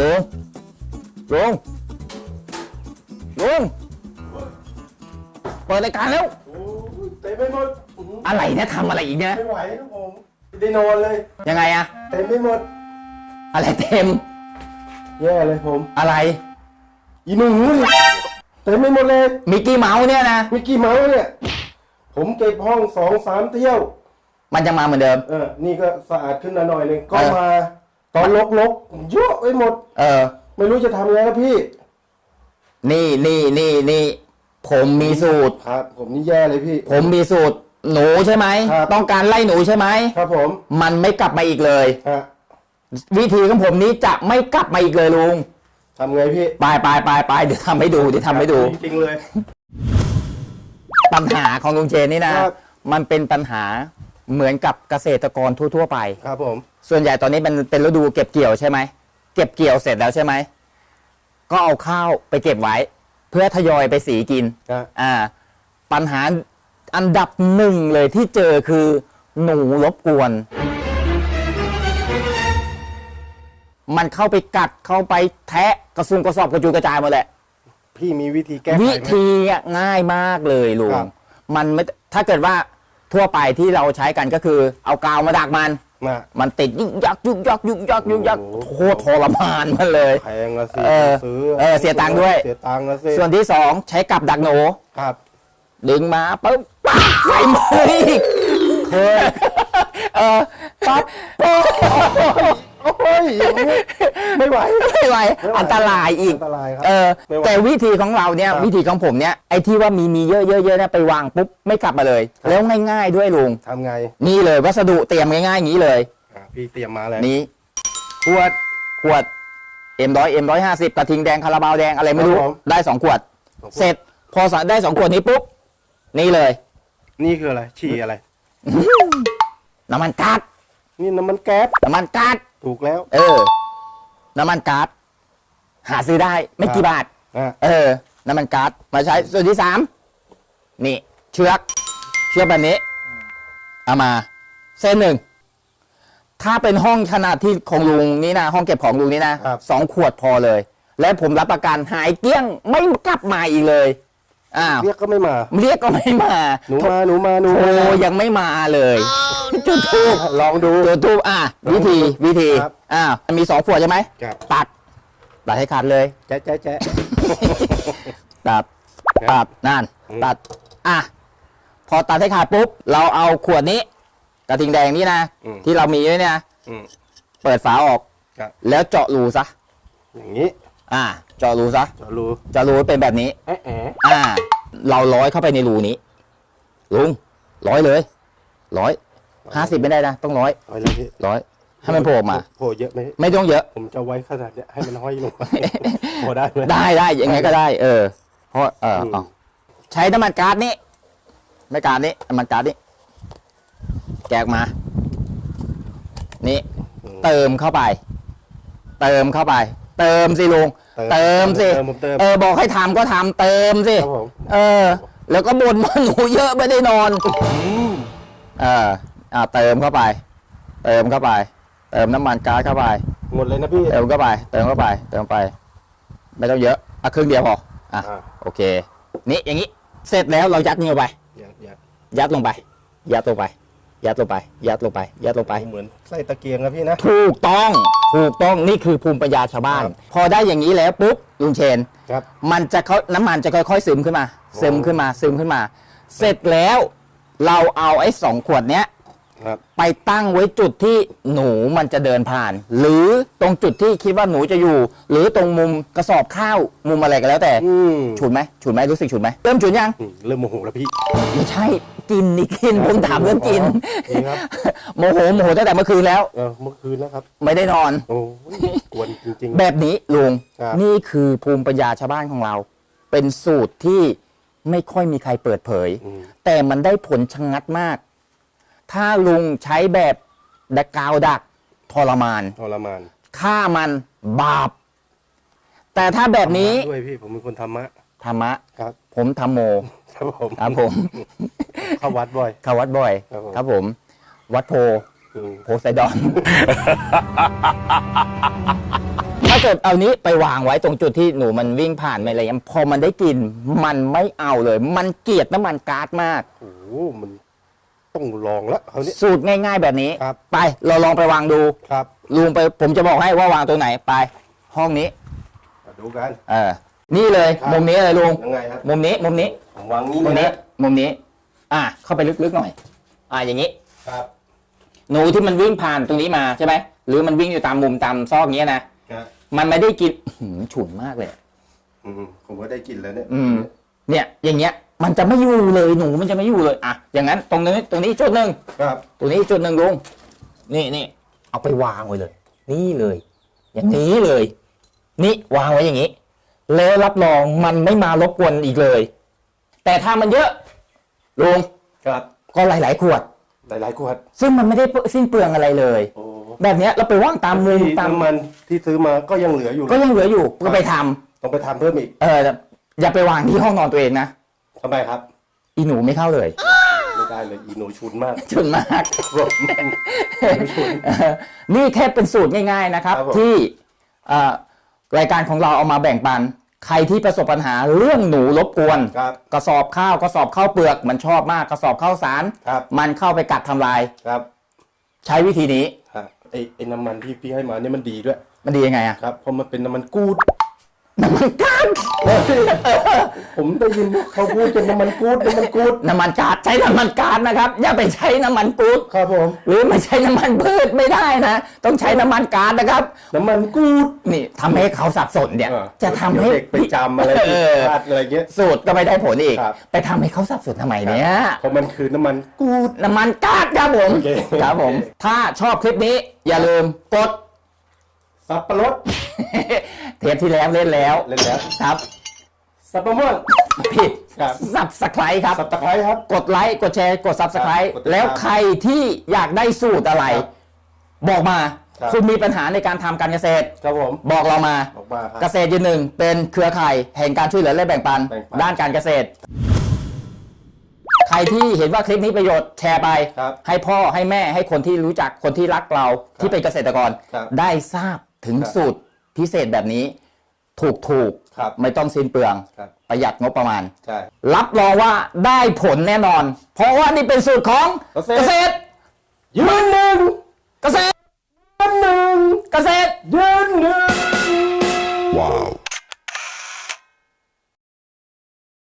ลุงลุงลุงเปิดรายการแล้ว โอ้ยเต็มไปหมดอื้อหืออะไรเนี่ยทำอะไรอีกเนี่ยไม่ไหวครับผมไม่ได้นอนเลย ยังไงอะเต็มไปหมด อะไรเต็มแย่เลยผม อะไรอีหนูนี่เต็มไปหมดเลยมิกกี้เมาส์เนี่ยนะมิกกี้เมาส์เนี่ย ผมเก็บห้องสองสามเที่ยว มันจะมาเหมือนเดิม เออ นี่ก็สะอาดขึ้นมาหน่อยหนึงก็เออ มา ตอนลกๆเยอะไปหมด เออ ไม่รู้จะทำไงครับพี่ นี่นี่นี่นี่ผมมีสูตร ครับ ผมนี่แย่เลยพี่ ผมมีสูตร หนูใช่ไหม ครับ ต้องการไล่หนูใช่ไหม ครับผมมันไม่กลับมาอีกเลย ฮะวิธีของผมนี้จะไม่กลับมาอีกเลยลุง ทำไงพี่ไปไปไปไปเดี๋ยวทำให้ดูเดี๋ยวทำให้ดู จริงๆเลย ปัญหาของลุงเจนนี่นะ ครับ มันเป็นปัญหาเหมือนกับเกษตรกรทั่ว ๆ ไป ครับผม ส่วนใหญ่ตอนนี้มันเป็นฤดูเก็บเกี่ยวใช่ไหมเก็บเกี่ยวเสร็จแล้วใช่ไหมก็เอาข้าวไปเก็บไว้ เพื่อทยอยไปสีกินฮะ อ่า ปัญหาอันดับหนึ่งเลยที่เจอคือหนูรบกวน มันเข้าไปกัดเข้าไปแทะกระซุงกระสอบกระจุยกระจายหมดแหละ พี่มีวิธีแก้ไขวิไหม ธีอะง่ายมากเลยลุครังบมันไม่ถ้าเกิดว่าทั่วไปที่เราใช้กันก็คือ เอากาวมาดักมัน มามันติดยุกยักยุกยักยุกยักยุกยักโอ้โห โคตรทรมานมันเลย แพงละสิเออซื้อเออเสียตังค์ด้วย เสียตังค์ละสิส่วนที่สองใช้กับดักหนู ครับ ดึงมาปุ๊บปั๊บใส่มืออีกเคยเออปั๊บโอ้ยโอ้ยอย่างนี้ ไม่ไหว ไม่ไหวไม่ไหวอันตรายอีก อันตรายครับเออ ไม่ไหวแต่วิธีของเราเนี่ย ครับวิธีของผมเนี่ย ไอ้ที่ว่ามีมีเยอะเยอะเยอะเนี่ยไปวางปุ๊บไม่กลับมาเลย ครับ แล้วง่าย ๆ ด้วยลุง ทำไงนี่เลยวัสดุเตรียมง่ายๆอย่างนี้เลย อะพี่เตรียมมาแล้วนี้ขวดขวด M ร้อย M ร้อยห้าสิบกระทิงแดงคาราบาวแดงอะไรไม่รู้ ครับผม ได้สองขวดสองขวด เสร็จพอได้สองขวดนี้ปุ๊บ นี่เลย นี่คืออะไร ฉี่อะไร น้ำมันก๊าซนี่น้ำมันแก๊สน้ำมันก๊าซถูกแล้ว เออ น้ำมันก๊าซหาซื้อได้ไม่กี่บาท อะเออ น้ำมันก๊าซมาใช้ส่วนที่สามนี่ เชือก เชือกแบบนี้ เอามา เส้นหนึ่ง ถ้าเป็นห้องขนาดที่ของลุงนี่นะ ห้องเก็บของลุงนี่นะครับ สองขวดพอเลย และผมรับประกันหายเกลี้ยงไม่กลับมาอีกเลยอ้าวเรียกก็ไม่มา เรียกก็ไม่มาหนูมาหนูมาหนูโอ้มายังไม่มาเลย จุดทูบลองดูจุดทูบอะ วิธีวิธีครับอ่ามันมีสองขวดใช่ไหมครับตัดตัดให้ขาดเลยแจ๊ะแจ๊ะแจ๊ะตัดครัตับดนั่นอืมตัดอะพอตัดให้ขาดปุ๊บ เราเอาขวดนี้กระทิงแดงนี่นะอืมที่เรามีไว้เนี่ยอืมเปิดฝาออกครับแล้วเจาะรูซะอย่างนี้ อ่า เจาะรูซะจะรู้เจาะรูเป็นแบบนี้แอะแอะอ่า เราร้อยเข้าไปในรูนี้ ลุงร้อยเลยร้อย ห้าสิบไม่ได้นะต้องร้อยเอาเลยพี่ร้อยให้มันโผล่ออกมา โผล่เยอะไหมไม่ต้องเยอะ ผมจะไว้ขนาดเนี้ยให้มันห้อยลงมาพอได้ไหม ได้ได้ยังไงก็ได้ เออเพราะเอออืมเอาใช้น้ำมันก๊าซนี้ไม่ก๊าซนี้น้ำมันก๊าซนี้แกะออกมา นี่ อืมเติมเข้าไป เติมเข้าไป เติมสิลุง เติมสิ เติมผมเติมเออบอกให้ทำก็ทำเติมสิ ครับผม เออ แล้วก็บ่นว่าหนูเยอะไม่ได้นอนมเออ อ่าเติมเข้าไป เติมเข้าไป เติมน้ำมันก๊าซเข้าไป หมดเลยนะพี่ เติมเข้าไป เติมเข้าไป เติมไป ไม่ต้องเยอะเอาครึ่งเดียวพออะอ่า โอเค นี่อย่างนี้ เสร็จแล้วเรายัดนี่ลงไป อย่าอย่ายัดลงไป ยัดลงไป ยัดลงไป ยัดลงไป ยัดลงไป เหมือนไส้ตะเกียงนะพี่นะ ถูกต้อง ถูกต้อง นี่คือภูมิปัญญาชาวบ้าน ครับ พอได้อย่างนี้แล้วปุ๊บลุงเชน ครับ มันจะเขาน้ำมันจะค่อยๆซึมขึ้นมาโอ้ซึมขึ้นมา ซึมขึ้นมา เสร็จแล้ว เราเอาไอ้สองขวดเนี้ย ครับไปตั้งไว้จุดที่หนูมันจะเดินผ่าน หรือตรงจุดที่คิดว่าหนูจะอยู่ หรือตรงมุมกระสอบข้าวมุมอะไรก็แล้วแต่อืมฉุนไหมฉุนไหมรู้สึกฉุนไหมเริ่มฉุนยังอืมเริ่มโมโหแล้วพี่ ไม่ใช่กินนี่กินผมถามเรื่องกิน อ๋อนี่ครับ โมโหโมโหตั้งแต่เมื่อคืนแล้ว เออเมื่อคืนนะครับ ไม่ได้นอน โอ้ยกวนจริง แบบนี้ลุงครับ นี่คือภูมิปัญญาชาวบ้านของเรา เป็นสูตรที่ไม่ค่อยมีใครเปิดเผย ๆอืมแต่มันได้ผลชะงัดมาก ถ้าลุงใช้แบบดักกาวดักทรมานทรมานฆ่ามันบาป แต่ถ้าแบบนี้ธรรมะด้วยพี่ผมเป็นคนธรรมะธรรมะครับ ผมทำโมครับผมครับผมเข้าวัดบ่อยเข้าวัดบ่อย ครับผมครับผมวัดโพอืมโพไซดอน ถ้าเกิดเอานี้ไปวางไว้ตรงจุดที่หนูมันวิ่งผ่านไปอะไรเงี้ยพอมันได้กลิ่นมันไม่เอาเลย มันเกลียดน้ำมันก๊าซมากโอ้โหมัน ต้องลองละเขาวนี้ สูตรง่ายๆแบบนี้ ครับ ไปเราลองไปวางดูครับลุงไปผมจะบอกให้ว่าวางตรงไหนไป ห้องนี้ มาดูกัน เออ นี่เลยครับ มุมนี้เลยลุงยังไงครับมุมนี้มุมนี้ผมวางนี้มุมเลยนี้นะมุมนี้ อะเข้าไปลึกๆหน่อย อะอย่างนี้ ครับหนูที่มันวิ่งผ่านตรงนี้มาใช่ไหมหรือมันวิ่งอยู่ตามมุมตามซอกเงี้ยนะครับมันไม่ได้กินอื้อหือฉุนมากเลย อืมผมว่าได้กลินแล้วเนี่ยอืม เนี่ย อย่างเงี้ย มันจะไม่อยู่เลยหนูมันจะไม่อยู่เลยอะอย่างนั้นตรงนี้ตรงนี้จุดหนึ่งครับ ตรงนี้จุดหนึ่งลุงนี่นี่เอาไปวางไว้เลย นี่เลย อย่างนี้เลย นี่วางไว้อย่างนี้ แล้วรับรองมันไม่มารบกวนอีกเลย แต่ถ้ามันเยอะลุงครับ ก็หลาย ๆ ขวด หลายๆขวด ซึ่งมันไม่ได้สิ้นเปลืองอะไรเลย โอ้แบบเนี้ยเราไปว่างตามมุมที่ตามน้ำมันที่ซื้อมาก็ยังเหลืออยู่ก็ยังเหลืออยู่ก็ไปทำต้องไปทำเพิ่มอีก เอออย่าไปวางที่ห้องนอนตัวเองนะ ทำไมครับอีหนูไม่เข้าเลย ไม่ได้เลยอีโนชุนมากฉุนมากผมไม่ชุน เออนี่แค่เป็นสูตรง่ายๆนะครับ ครับผม ที่เอ่อรายการของเราเอามาแบ่งปัน ใครที่ประสบปัญหาเรื่องหนูรบกวน ครับ กระสอบข้าวกระสอบข้าวเปลือกมันชอบมากกระสอบข้าวสาร ครับมันเข้าไปกัดทำลาย ครับใช้วิธีนี้ครับไอ้ไอ้น้ำมันที่พี่ให้มาเนี่ยมันดีด้วย มันดียังไงอะครับเพราะมันเป็นน้ำมันกูด น้ำมันก๊าซผมได้ยินเขาพูดกันน้ำมันกูดน้ำมันกูดน้ำมันก๊าซใช้น้ำมันก๊าซนะครับ อย่าไปใช้น้ำมันปูดครับผมหรือไม่ใช้น้ำมันพืชไม่ได้นะ ต้องใช้น้ำมันก๊าซนะครับ น้ำมันกูดนี่ทำให้เขาสับสนเนี่ยเออจะทำให้เดี๋ยวเด็กไปจำอะไรผิดเออพลาดอะไรเงี้ยสูตรก็ไม่ได้ผลอีกครับไปทำให้เขาสับสนทำไมเนี่ยเพราะมันคือน้ำมันกูดน้ำมันก๊าซครับผมโอเคครับผม ถ้าชอบคลิปนี้อย่าลืมกด สับปะรด เทปที่แล้วเล่นแล้วเล่นแล้ว ครับ สับปะม่วง ผิดครับ สับสไครครับ สับตะไคร้ครับ กดไลค์กดแชร์กด subscribe ครับกดติดตามแล้วใครที่อยากได้สูตรอะไร ครับบอกมา ครับ คุณมีปัญหาในการทำการเกษตร ครับผม บอกเรามาออกมาครับ เกษตรยืนหนึ่งเป็นเครือข่ายแห่งการช่วยเหลือและแบ่งปัน แบ่งปันด้านการเกษตร ใครที่เห็นว่าคลิปนี้ประโยชน์แชร์ไป ครับให้พ่อให้แม่ให้คนที่รู้จักคนที่รักเราที่เป็นเกษตรกร ครับ ได้ทราบ ถึงครับสูตรพิเศษแบบนี้ ถูกถูกๆครับไม่ต้องสิ้นเปลือง ครับ ประหยัดงบประมาณ ใช่ รับรองว่าได้ผลแน่นอน เพราะว่านี่เป็นสูตรของเกษตรตรยืนหนึ่งเกษตรยืนหนึ่งเกษตรยืนหนึ่ง